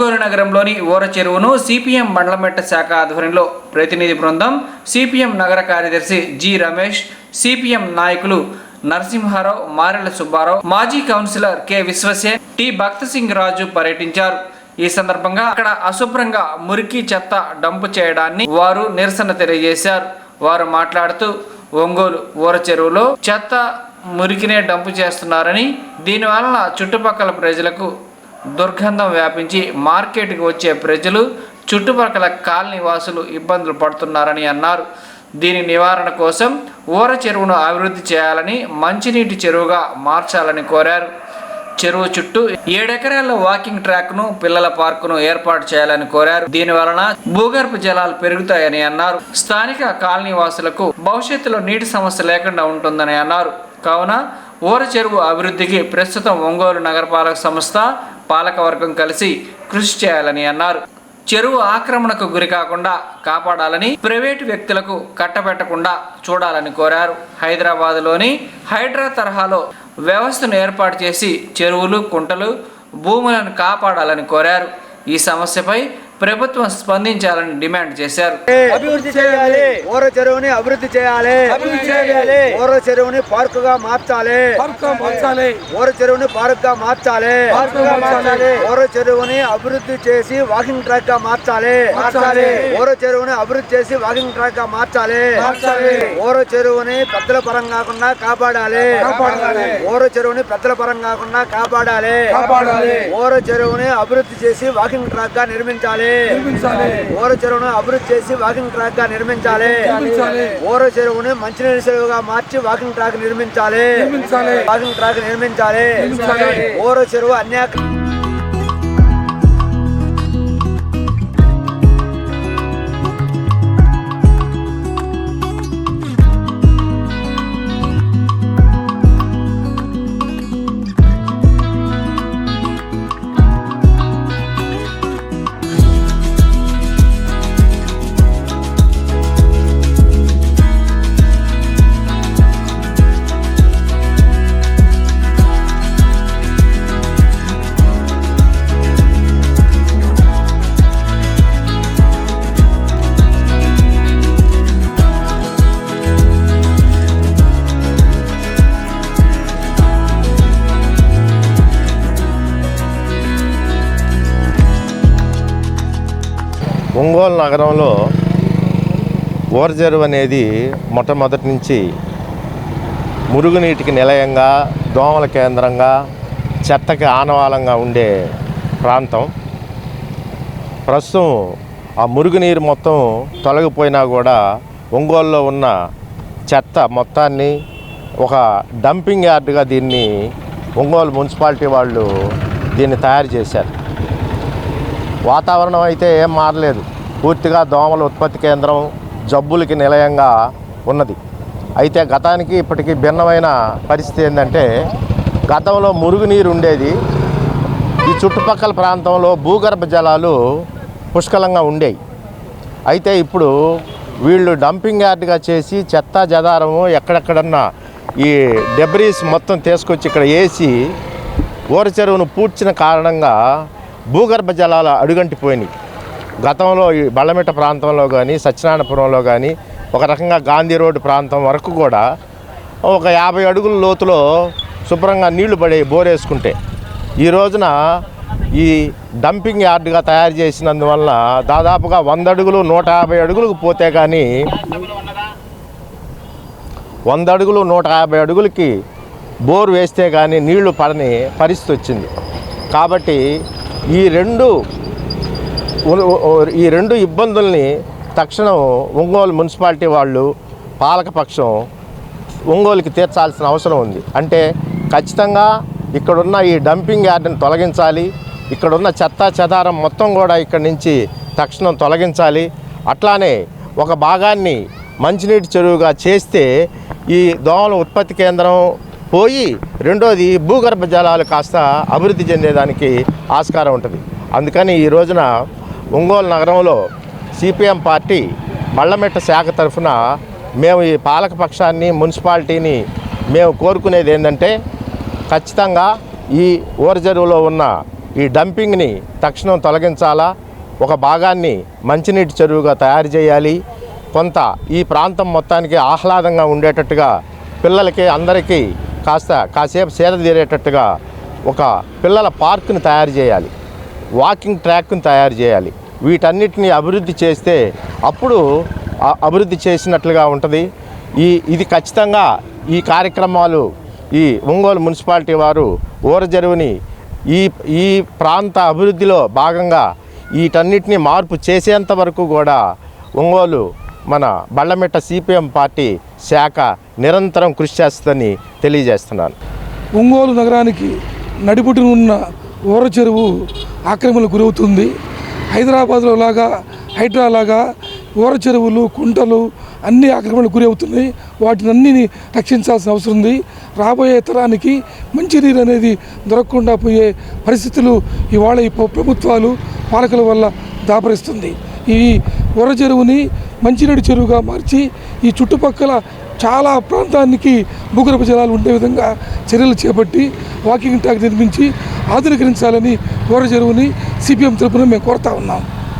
ఒంగోలు నగరంలోని ఓర చెరువును సిపిఎం మండలమెట్ట శాఖ ఆధ్వర్యంలో ప్రతినిధి బృందం సిపిఎం నగర కార్యదర్శి జి రమేష్ సిపిఎం నాయకులు నరసింహారావు మారెల సుబ్బారావు మాజీ కౌన్సిలర్ కె విశ్వసే టి భక్త సింగ్ రాజు పర్యటించారు. ఈ సందర్భంగా అక్కడ అశుభ్రంగా మురికి చెత్త డంపు చేయడాన్ని వారు నిరసన తెలియజేశారు. వారు మాట్లాడుతూ ఒంగోలు ఊర చెరువులో చెత్త మురికినే డంపు చేస్తున్నారని దీనివలన చుట్టుపక్కల ప్రజలకు దుర్గంధం వ్యాపించి మార్కెట్కి వచ్చే ప్రజలు చుట్టుపక్కల కాలనీ వాసులు ఇబ్బందులు పడుతున్నారని అన్నారు. దీని నివారణ కోసం ఊర చెరువును అభివృద్ధి చేయాలని మంచినీటి చెరువుగా మార్చాలని కోరారు. చెరువు చుట్టూ ఏడెకరాల వాకింగ్ ట్రాక్ను పిల్లల పార్కును ఏర్పాటు చేయాలని కోరారు. దీని వలన భూగర్భ జలాలు పెరుగుతాయని అన్నారు. స్థానిక కాలనీ వాసులకు భవిష్యత్తులో నీటి సమస్య లేకుండా ఉంటుందని అన్నారు. కావున ఊర చెరువు అభివృద్ధికి ప్రస్తుతం ఒంగోలు నగరపాలక సంస్థ పాలకవర్గం కలిసి కృషి చేయాలని అన్నారు. చెరువు ఆక్రమణకు గురి కాకుండా కాపాడాలని ప్రైవేటు వ్యక్తులకు కట్టబెట్టకుండా చూడాలని కోరారు. హైదరాబాద్లోని హైడ్రా తరహాలో వ్యవస్థను ఏర్పాటు చేసి చెరువులు కుంటలు భూములను కాపాడాలని కోరారు. ఈ సమస్యపై ప్రభుత్వం స్పందించాలని డిమాండ్ చేశారు అభివృద్ధి చేయాలి చెరువుని అభివృద్ధి చేయాలి అభివృద్ధి చేయాలి. ఊర చెరువుని పార్క్గా మార్చాలి పార్క్గా మార్చాలి. ఊర చెరువుని పార్క్గా మార్చాలి పార్క్గా మార్చాలి. ఊర చెరువుని అభివృద్ధి చేసి వాకింగ్ ట్రాక్గా మార్చాలి మార్చాలి. ఊర చెరువుని అభివృద్ధి చేసి వాకింగ్ ట్రాక్గా మార్చాలి మార్చాలి. ఊర చెరువుని పెద్దల పరం కాకుండా కాపాడాలి కాపాడాలి. ఊర చెరువుని పెద్దల పరం కాకుండా కాపాడాలి కాపాడాలి. ఊర చెరువుని అభివృద్ధి చేసి వాకింగ్ ట్రాక్గా నిర్మించాలి నిర్మించాలి. ఊర చెరువును అభివృద్ధి చేసి వాకింగ్ ట్రాక్గా నిర్మించాలి. ఊర చెరువుని మంచినీటి చెరువుగా మార్చి వాకింగ్ ట్రాక్ నిర్మించాలి. వాకింగ్ ట్రాక్ నిర్మించాలి. ఊర చెరువు అన్యాక ఒంగోలు నగరంలో ఓర్జెరువు అనేది మొట్టమొదటి నుంచి మురుగునీటికి నిలయంగా దోమల కేంద్రంగా చెత్తకి ఆనవాలంగా ఉండే ప్రాంతం. ప్రస్తుతం ఆ మురుగునీరు మొత్తం తొలగిపోయినా కూడా ఒంగోలులో ఉన్న చెత్త మొత్తాన్ని ఒక డంపింగ్ యార్డ్గా దీన్ని ఒంగోలు మున్సిపాలిటీ వాళ్ళు దీన్ని తయారు చేశారు. వాతావరణం అయితే ఏం మారలేదు. పూర్తిగా దోమల ఉత్పత్తి కేంద్రం జబ్బులకి నిలయంగా ఉన్నది. అయితే గతానికి ఇప్పటికీ భిన్నమైన పరిస్థితి ఏంటంటే గతంలో మురుగునీరు ఉండేది. ఈ చుట్టుపక్కల ప్రాంతంలో భూగర్భ జలాలు పుష్కలంగా ఉండేవి అయితే ఇప్పుడు వీళ్ళు డంపింగ్ యార్డ్గా చేసి చెత్త జదారము ఎక్కడెక్కడన్నా ఈ డెబ్రీస్ మొత్తం తీసుకొచ్చి ఇక్కడ వేసి ఊర చెరువును పూడ్చిన కారణంగా భూగర్భ జలాలు అడుగంటిపోయినాయి గతంలో ఈ బళ్ళమిట ప్రాంతంలో కానీ సత్యనారాయణపురంలో కానీ ఒక రకంగా గాంధీ రోడ్డు ప్రాంతం వరకు కూడా ఒక యాభై అడుగుల లోతులో శుభ్రంగా నీళ్ళు పడే బోరేసుకుంటే ఈ రోజున ఈ డంపింగ్ యార్డ్గా తయారు చేసినందువల్ల దాదాపుగా వంద అడుగులు నూట యాభై అడుగులకు పోతే కానీ వంద అడుగులు నూట యాభై అడుగులకి బోర్ వేస్తే కానీ నీళ్ళు పడని పరిస్థితి వచ్చింది. కాబట్టి ఈ రెండు ఈ రెండు ఇబ్బందుల్ని తక్షణం ఒంగోలు మున్సిపాలిటీ వాళ్ళు పాలకపక్షం ఒంగోలుకి తీర్చాల్సిన అవసరం ఉంది. అంటే ఖచ్చితంగా ఇక్కడున్న ఈ డంపింగ్ యార్డ్ని తొలగించాలి. ఇక్కడున్న చెత్త చెదారం మొత్తం కూడా ఇక్కడి నుంచి తక్షణం తొలగించాలి. అట్లానే ఒక భాగాన్ని మంచినీటి చెరువుగా చేస్తే ఈ దోమల ఉత్పత్తి కేంద్రం పోయి రెండోది భూగర్భ జలాలు కాస్త అభివృద్ధి చెందేదానికి ఆస్కారం ఉంటుంది. అందుకని ఈ రోజున ఒంగోలు నగరంలో సిపిఎం పార్టీ బళ్ళమెట్ట శాఖ తరఫున మేము ఈ పాలకపక్షాన్ని మున్సిపాలిటీని మేము కోరుకునేది ఏంటంటే ఖచ్చితంగా ఈ ఊరజరువులో ఉన్న ఈ డంపింగ్ని తక్షణం తొలగించాలా ఒక భాగాన్ని మంచినీటి చెరువుగా తయారు చేయాలి. కొంత ఈ ప్రాంతం మొత్తానికి ఆహ్లాదంగా ఉండేటట్టుగా పిల్లలకి అందరికీ కాస్త కాసేపు సేద తీరేటట్టుగా ఒక పిల్లల పార్కును తయారు చేయాలి. వాకింగ్ ట్రాక్ను తయారు చేయాలి. వీటన్నిటిని అభివృద్ధి చేస్తే అప్పుడు అభివృద్ధి చేసినట్లుగా ఉంటుంది. ఈ ఇది ఖచ్చితంగా ఈ కార్యక్రమాలు ఈ ఒంగోలు మున్సిపాలిటీ వారు ఊరజరువుని ఈ ఈ ప్రాంత అభివృద్ధిలో భాగంగా వీటన్నిటిని మార్పు చేసేంత వరకు కూడా ఒంగోలు మన బళ్ళమిట్ట సిపిఎం పార్టీ శాఖ నిరంతరం కృషి చేస్తుందని తెలియజేస్తున్నాను. ఒంగోలు నగరానికి నడిపుట్టున ఉన్న ఊర చెరువు ఆక్రమణకు గురవుతుంది. హైదరాబాద్లో లాగా హైడ్రా లాగా ఊర చెరువులు కుంటలు అన్ని ఆక్రమణకు గురి అవుతున్నాయి. వాటిని అన్నిని రక్షించాల్సిన అవసరం ఉంది. రాబోయే తరానికి మంచినీరు అనేది దొరకకుండా పోయే పరిస్థితులు ఇవాళ ఈ ప్రభుత్వాలు పాలకుల వల్ల దాపరిస్తుంది. ఈ ఊర చెరువుని మంచినీటి చెరువుగా మార్చి ఈ చుట్టుపక్కల చాలా ప్రాంతానికి భూగర్భ జలాలు ఉండే విధంగా చర్యలు చేపట్టి వాకింగ్ ట్రాక్ నిర్మించి ఆధునీకరించాలని ఊర చెరువుని సిపిఎం తరపున మేము కోరుతా ఉన్నాం.